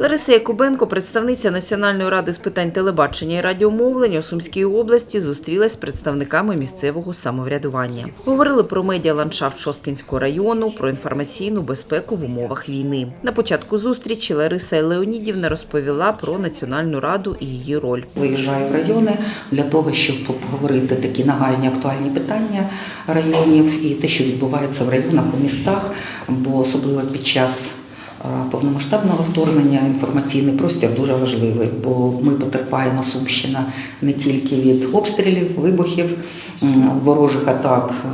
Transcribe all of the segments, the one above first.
Лариса Якубенко, представниця Національної ради з питань телебачення і радіомовлення у Сумській області, зустрілась з представниками місцевого самоврядування. Говорили про медіаландшафт Шосткінського району, про інформаційну безпеку в умовах війни. На початку зустрічі Лариса Леонідівна розповіла про Національну раду і її роль. Виїжджаю в райони для того, щоб обговорити такі нагальні актуальні питання районів і те, що відбувається в районах у містах, бо особливо під час повномасштабного вторгнення. Інформаційний простір дуже важливий, бо ми потерпаємо Сумщина не тільки від обстрілів, вибухів, ворожих атак е,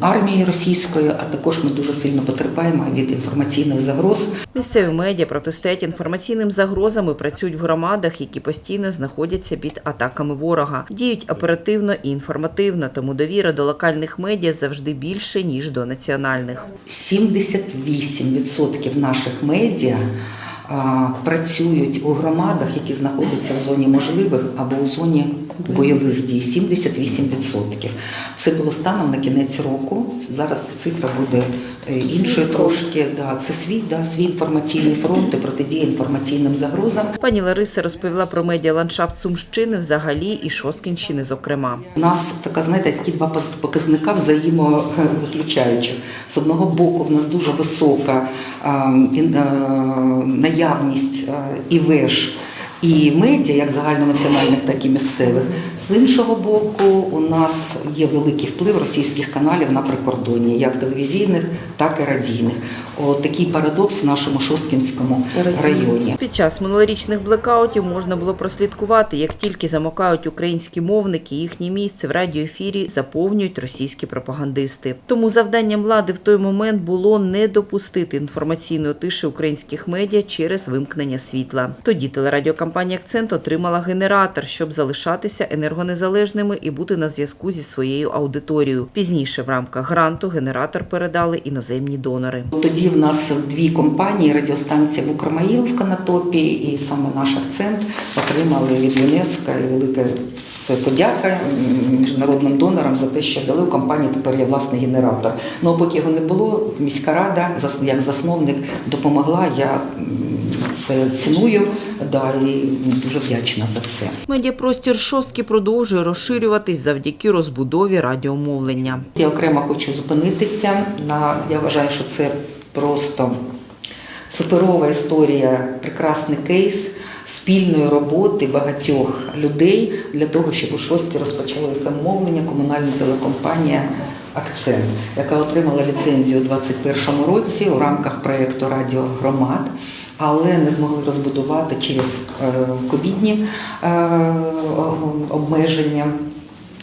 армії російської, а також ми дуже сильно потерпаємо від інформаційних загроз Місцеві медіа протистоять інформаційним загрозам і працюють в громадах, які постійно знаходяться під атаками ворога. Діють оперативно і інформативно, тому довіра до локальних медіа завжди більше ніж до національних. 78% наших медіа працюють у громадах, які знаходяться в зоні можливих або у зоні бойових дій. 78%. Це було станом на кінець року. Зараз цифра буде е, іншою трошки. Да, це свій, да, свій інформаційний фронт і протидія інформаційним загрозам. Пані Лариса розповіла про медіаландшафт Сумщини взагалі і Шосткінщини, зокрема. У нас така, знаєте, такі два показника взаємовиключаючих. З одного боку, в нас дуже висока а, ін- а, наявність і веж, і медіа, як загальнонаціональних, так і місцевих. З іншого боку, у нас є великий вплив російських каналів на прикордонні, як телевізійних, так і радійних. От такий парадокс в нашому Шосткінському районі. Під час минулорічних блекаутів можна було прослідкувати, як тільки замикають українські мовники, їхнє місце в радіоефірі заповнюють російські пропагандисти. Тому завданням влади в той момент було не допустити інформаційної тиші українських медіа через вимкнення світла. Тоді телерадіокомпанія Акцент отримала генератор, щоб залишатися енергонезалежними і бути на зв'язку зі своєю аудиторією. Пізніше в рамках гранту генератор передали іноземні донори. Тоді в нас дві компанії, радіостанція в Укрмаїл в Канатопі і саме наш акцент отримали від ЮНЕСКО і велика це подяка міжнародним донорам за те, що дали у компанії тепер є власний генератор. Ну а поки його не було, міська рада як засновник допомогла. Я це ціную да, і дуже вдячна за це. Медіапростір шостки продовжує розширюватись завдяки розбудові радіомовлення. Я окремо хочу зупинитися на я вважаю, що це просто суперова історія, прекрасний кейс спільної роботи багатьох людей для того, щоб у шості розпочали ФМ-мовлення комунальна телекомпанія Акцент, яка отримала ліцензію у 2021 році у рамках проєкту Радіо Громад. Але не змогли розбудувати через е, ковідні е, обмеження.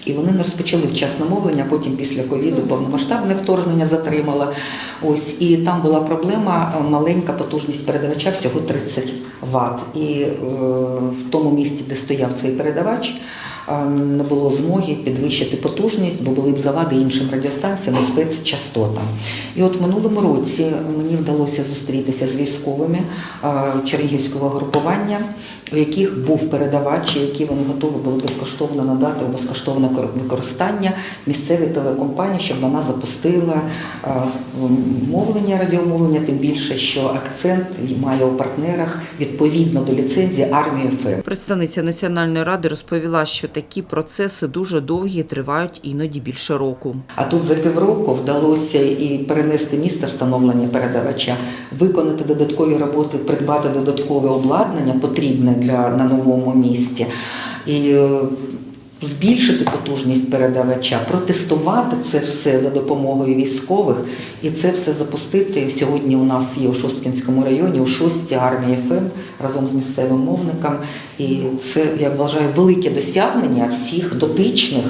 І вони не розпочали вчасне мовлення, потім після ковіду повномасштабне вторгнення затримала. Ось і там була проблема е, маленька потужність передавача, всього 30 Вт. І е, в тому місці, де стояв цей передавач, не було змоги підвищити потужність, бо були б завади іншим радіостанціям і спецчастотам. І от в минулому році мені вдалося зустрітися з військовими Чернігівського групування, у яких був передавач, які вони готові були безкоштовно надати у безкоштовне кор- використання місцевій телекомпанії, щоб вона запустила мовлення, радіомовлення, тим більше, що акцент має у партнерах відповідно до ліцензії армії ФМ. Представниця Національної ради розповіла, що такі процеси дуже довгі, тривають іноді більше року. А тут за півроку вдалося і перенести місце встановлення передавача, виконати додаткові роботи, придбати додаткове обладнання потрібне для на новому місці. І е, Збільшити потужність передавача, протестувати це все за допомогою військових і це все запустити. Сьогодні у нас є у Шосткінському районі, у шостій армії ФМ разом з місцевим мовником. І це, я вважаю, велике досягнення всіх дотичних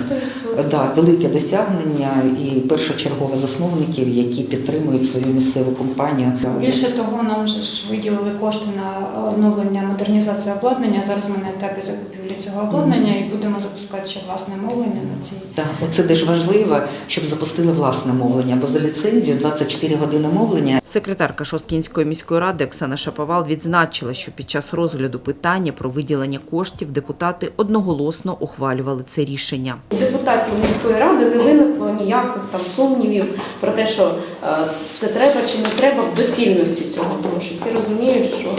Да, велике досягнення і першочергове засновників, які підтримують свою місцеву компанію. Більше того, нам вже ж виділили кошти на оновлення модернізацію обладнання. Зараз ми на етапі закупівлі цього обладнання і будемо запускати запускати власне мовлення на цій. Так, оце дуже важливо, щоб запустили власне мовлення, бо за ліцензію 24 години мовлення Секретарка Шосткінської міської ради Оксана Шаповал відзначила, що під час розгляду питання про виділення коштів депутати одноголосно ухвалювали це рішення. У депутатів міської ради не виникло ніяких там сумнівів про те, що е, це треба чи не треба в доцільності цього, тому що всі розуміють, що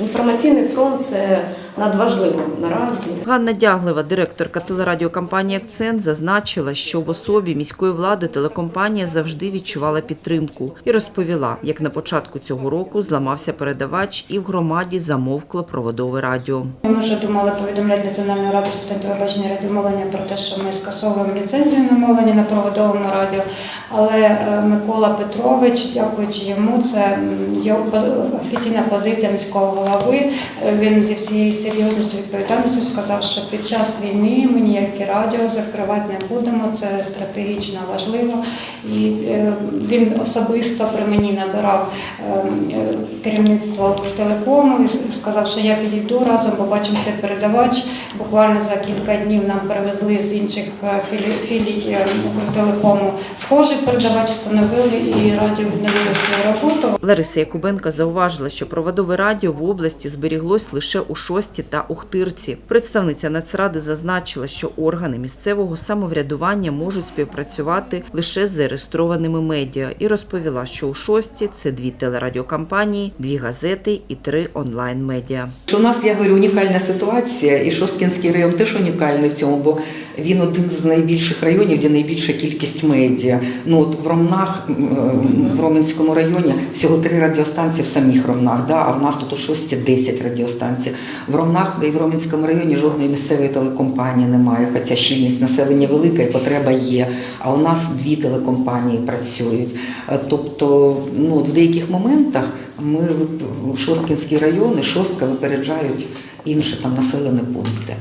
інформаційний фронт це надважливо наразі. Ганна Дяглева, директорка телерадіокомпанії Акцент, зазначила, що в особі міської влади телекомпанія завжди відчувала підтримку і розповіла, як на початку цього року зламався передавач і в громаді замовкло проводове радіо. Ми вже думали повідомляти Національну раду з питань телебачення радіомовлення про те, що ми скасовуємо ліцензію на мовлення на проводовому радіо. Але е, Микола Петрович, дякуючи йому, це його офіційна позиція міського голови. Е, Він зі всією серйозністю і відповідальністю сказав, що під час війни ми ніякі радіо закривати не будемо. Це стратегічно важливо. І е, він особисто при мені набирав е, е, керівництво телекому і сказав, що я підійду разом, побачимо цей передавач. Буквально за кілька днів нам перевезли з інших е, філій, телекому схожий передавач, встановили і радіо відновили свою роботу. Лариса Якубенка зауважила, що проводове радіо в області зберіглось лише у Шості та Ухтирці. Представниця Нацради зазначила, що органи місцевого самоврядування можуть співпрацювати лише з зареєстрованими медіа і розповіла, що у Шості це дві телерадіокампанії, дві газети і три онлайн-медіа. У нас, я говорю, унікальна ситуація, і Шосткінський район теж унікальний в цьому, бо він один з найбільших районів, де найбільша кількість медіа. Ну от в Ромнах, в Роменському районі всього три радіостанції в самих Ромнах, да, а в нас тут у Шості 10 радіостанцій. В Ромнах і в Ромінському районі жодної місцевої телекомпанії немає, хоча щільність населення велика і потреба є. А у нас дві телекомпанії працюють. Е, Тобто, ну в деяких моментах ми Шосткінський район і шостка випереджають інші там населені пункти.